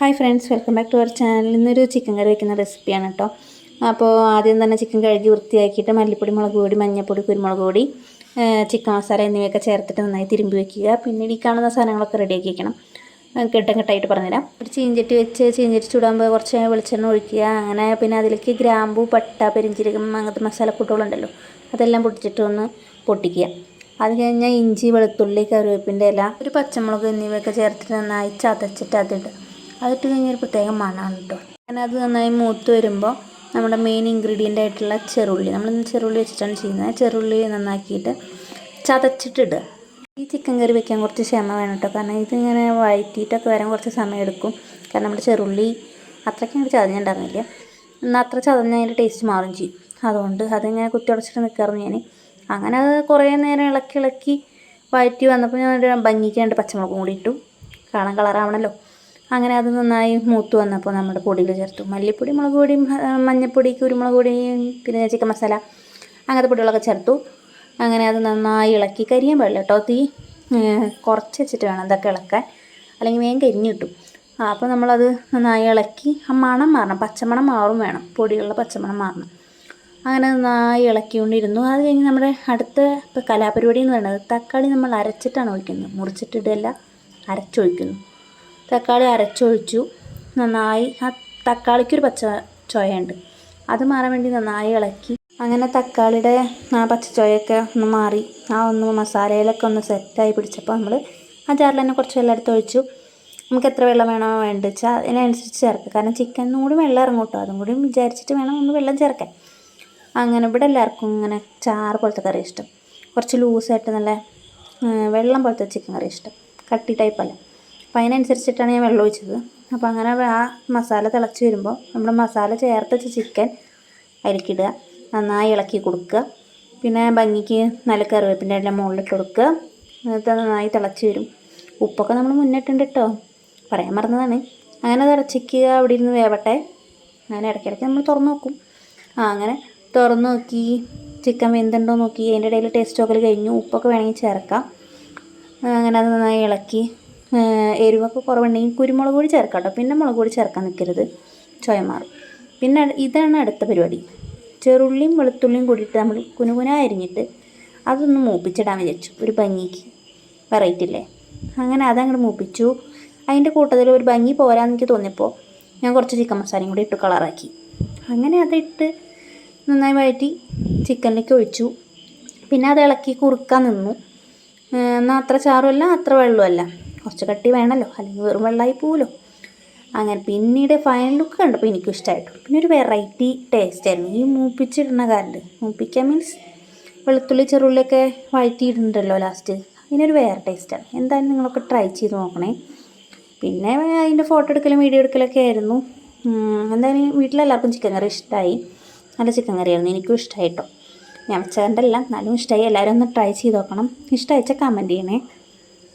Hi friends welcome back to our channel. ഇന്നൊരു chicken curry വയ്ക്കുന്ന റെസിപ്പിയാണ് കേട്ടോ. അപ്പോൾ ആദ്യം തന്നെ ചിക്കൻ കഴുകി വൃത്തിയാക്കിയിട്ട് മല്ലിപ്പൊടി മുളക് പൊടി മഞ്ഞൾപ്പൊടി കുരുമുളക് പൊടി ചിക്കൻ മസാല എന്നിവയൊക്കെ ചേർത്തിട്ട് നന്നായി തിരുമ്പി വയ്ക്കുക പിന്നീട് ഈ കാണുന്ന സാധനങ്ങളൊക്കെ റെഡിയാക്കി വെക്കണം. കെട്ടം കെട്ടായിട്ട് പറഞ്ഞുതരാം. ഒരു ചീഞ്ചട്ടി വെച്ച് ചീഞ്ചട്ടി ചൂടാകുമ്പോൾ കുറച്ച് വെളിച്ചെണ്ണ ഒഴിക്കുക. അങ്ങനെ പിന്നെ അതിലേക്ക് ഗ്രാമ്പു പട്ട പെരിഞ്ചീരകം അങ്ങനത്തെ മസാലക്കൂട്ടുകളുണ്ടല്ലോ അതെല്ലാം പൊട്ടിച്ചിട്ട് ഒന്ന് പൊട്ടിക്കുക. അത് കഴിഞ്ഞാൽ ഇഞ്ചി വെളുത്തുള്ളി കറിവേപ്പിന്റെ ഇല ഒരു പച്ചമുളക് എന്നിവയൊക്കെ ചേർത്തിട്ട് നന്നായി ചതച്ചിട്ട് അതിട്ട് അതിട്ട് കഴിഞ്ഞാൽ ഒരു പ്രത്യേക മണമാണ് കേട്ടോ അങ്ങനെ അത് നന്നായി മൂത്ത് വരുമ്പോൾ നമ്മുടെ മെയിൻ ഇൻഗ്രീഡിയന്റ് ആയിട്ടുള്ള ചെറുള്ളി. നമ്മൾ ചെറുള്ളി വെച്ചിട്ടാണ് ചെയ്യുന്നത്. ചെറുള്ളി നന്നാക്കിയിട്ട് ചതച്ചിട്ടിടുക. ഈ ചിക്കൻ കറി വെക്കാൻ കുറച്ച് ക്ഷമ വേണം കേട്ടോ കാരണം ഇതിങ്ങനെ വഴറ്റിയിട്ടൊക്കെ വരാൻ കുറച്ച് സമയം എടുക്കും. കാരണം നമ്മുടെ ചെറുള്ളി അത്രയ്ക്ക് അങ്ങോട്ട് ചതഞ്ഞിട്ടുണ്ടായിരുന്നില്ല. എന്നാൽ അത്ര ചതഞ്ഞ് അതിന്റെ ടേസ്റ്റ് മാറും ചെയ്യും. അതുകൊണ്ട് അതിങ്ങനെ കുത്തി ഉടച്ചിട്ട് നിൽക്കാറുണ്ട് ഞാൻ അങ്ങനെ അത് കുറേ നേരം ഇളക്കി ഇളക്കി വഴറ്റി വന്നപ്പോൾ ഞാൻ രണ്ട് പച്ചമുളകും കൂടി ഇട്ടു. കാണാൻ കളറാവണമല്ലോ അങ്ങനെ അത് നന്നായി മൂത്ത് വന്നപ്പോൾ നമ്മുടെ പൊടികൾ ചേർത്തു. മല്ലിപ്പൊടി മുളക് പൊടി മഞ്ഞൾപ്പൊടി കുരുമുളക് പൊടി പിന്നെ ചിക്കൻ മസാല അങ്ങനത്തെ പൊടികളൊക്കെ ചേർത്തു. അങ്ങനെ അത് നന്നായി ഇളക്കി കരിയാൻ പാടില്ല കേട്ടോ. തീ കുറച്ച് വെച്ചിട്ട് വേണം ഇതൊക്കെ ഇളക്കാൻ. അല്ലെങ്കിൽ വേഗം കരിഞ്ഞ് കിട്ടും. അപ്പോൾ നമ്മളത് നന്നായി ഇളക്കി ആ മണം മാറണം. പച്ചമണം മാറും വേണം. പൊടികളുടെ പച്ചമണം മാറണം. അങ്ങനെ നന്നായി ഇളക്കിക്കൊണ്ടിരുന്നു. അത് കഴിഞ്ഞ് നമ്മുടെ അടുത്ത ഇപ്പോൾ കലാപരിപാടി എന്ന് പറയുന്നത് തക്കാളി നമ്മൾ അരച്ചിട്ടാണ് ഒഴിക്കുന്നത്. മുറിച്ചിട്ടിടല്ല അരച്ചൊഴിക്കുന്നു. തക്കാളി അരച്ചൊഴിച്ചു. നന്നായി. ആ തക്കാളിക്കൊരു പച്ച ചൊയയുണ്ട്. അത് മാറാൻ വേണ്ടി നന്നായി ഇളക്കി. അങ്ങനെ തക്കാളിയുടെ ആ പച്ചച്ചോയൊക്കെ ഒന്ന് മാറി. ആ ഒന്ന് മസാലയിലൊക്കെ ഒന്ന് സെറ്റായി പിടിച്ചപ്പോൾ നമ്മൾ ആ ജാറിൽ തന്നെ കുറച്ച് വെള്ളം എടുത്ത് ഒഴിച്ചു. നമുക്ക് എത്ര വെള്ളം വേണോ വേണ്ടത് വെച്ചാൽ അതിനനുസരിച്ച് ചേർക്കുക കാരണം ചിക്കനും കൂടി വെള്ളം ഇറങ്ങും കേട്ടോ. അതും കൂടി വിചാരിച്ചിട്ട് വേണം ഒന്ന് വെള്ളം ചേർക്കാൻ. അങ്ങനെ ഇവിടെ എല്ലാവർക്കും ഇങ്ങനെ ചാറ് പോലത്തെ കറി ഇഷ്ടം. കുറച്ച് ലൂസായിട്ട് നല്ല വെള്ളം പോലത്തെ ചിക്കൻ കറി ഇഷ്ടം. കട്ടി ടൈപ്പല്ല അപ്പോൾ അതിനനുസരിച്ചിട്ടാണ് ഞാൻ വെള്ളം ഒഴിച്ചത്. അപ്പോൾ അങ്ങനെ ആ മസാല തിളച്ച് വരുമ്പോൾ നമ്മൾ മസാല ചേർത്ത് ചിക്കൻ അതിലേക്കിടുക നന്നായി ഇളക്കി കൊടുക്കുക. പിന്നെ ഭംഗിക്ക് നല്ല കറിവേപ്പിന്റെ എല്ലാം മുകളിലിട്ട് കൊടുക്കുക. എന്നിട്ട് നന്നായി തിളച്ച് വരും. ഉപ്പൊക്കെ നമ്മൾ മുന്നിട്ടുണ്ട് കേട്ടോ. പറയാൻ മറന്നതാണ്. അങ്ങനെ തിളച്ചിക്കുക അവിടെ ഇരുന്ന് വേവട്ടെ. അങ്ങനെ ഇടയ്ക്കിടയ്ക്ക് നമ്മൾ തുറന്ന് നോക്കും. ആ അങ്ങനെ തുറന്ന് നോക്കി. ചിക്കൻ വെന്തുണ്ടോ നോക്കി. അതിന്റെ ഇടയിൽ ടേസ്റ്റ് നോക്കൽ കഴിഞ്ഞു. ഉപ്പൊക്കെ വേണമെങ്കിൽ ചേർക്കാം. അങ്ങനെ അത് നന്നായി ഇളക്കി എരിവൊക്കെ കുറവുണ്ടെങ്കിൽ കുരുമുളക് പൊടി ചേർക്കാം കേട്ടോ. പിന്നെ മുളക് പൊടി ചേർക്കാൻ നിൽക്കരുത്. ചോയ മാറും പിന്നെ ഇതാണ് അടുത്ത പരിപാടി. ചെറുള്ളിയും വെളുത്തുള്ളിയും കൂടിയിട്ട് നമ്മൾ കുനുകുന അരിഞ്ഞിട്ട് അതൊന്ന് മൂപ്പിച്ചിടാൻ വിചാരിച്ചു. ഒരു ഭംഗിക്ക്. വെറൈറ്റി അല്ലേ അങ്ങനെ അതങ്ങോട്ട് മൂപ്പിച്ചു. അതിന്റെ കൂട്ടത്തിൽ ഒരു ഭംഗി പോരാന്ന് എനിക്ക് തോന്നിയപ്പോൾ ഞാൻ കുറച്ച് ചിക്കൻ മസാലയും കൂടി ഇട്ട് കളറാക്കി. അങ്ങനെ അതിട്ട് നന്നായി വഴറ്റി ചിക്കനിലേക്ക് ഒഴിച്ചു. പിന്നെ അത് ഇളക്കി കുറുക്കാൻ നിന്നു. എന്നാൽ അത്ര ചാറുമല്ല അത്ര വെള്ളമല്ല കുറച്ച് കട്ടി വേണമല്ലോ അല്ലെങ്കിൽ വെറും വെള്ളമായി പോവുമല്ലോ അങ്ങനെ പിന്നീട് ഫൈനൽ ലുക്ക് കണ്ടപ്പോൾ എനിക്കും ഇഷ്ടമായിട്ടു പിന്നെ ഒരു വെറൈറ്റി ടേസ്റ്റ് ആയിരുന്നു. ഈ മൂപ്പിച്ചിടുന്ന കാലത്ത്. മൂപ്പിക്കാൻ മീൻസ് വെളുത്തുള്ളി ചെറുള്ളിയൊക്കെ വഴറ്റിയിട്ടുണ്ടല്ലോ ലാസ്റ്റ് അതിനൊരു വേറെ ടേസ്റ്റാണ് എന്തായാലും നിങ്ങളൊക്കെ ട്രൈ ചെയ്ത് നോക്കണേ. പിന്നെ അതിന്റെ ഫോട്ടോ എടുക്കലും വീഡിയോ എടുക്കലൊക്കെ ആയിരുന്നു. എന്തായാലും വീട്ടിലെല്ലാവർക്കും ചിക്കൻ കറി ഇഷ്ടമായി നല്ല ചിക്കൻ കറിയായിരുന്നു എനിക്കും ഇഷ്ടമായി കേട്ടോ ഞാൻ വെച്ചതിന്റെ എന്നാലും ഇഷ്ടമായി എല്ലാവരും ഒന്ന് ട്രൈ ചെയ്ത് നോക്കണം. ഇഷ്ടമായിച്ചാൽ കമന്റ് ചെയ്യണേ.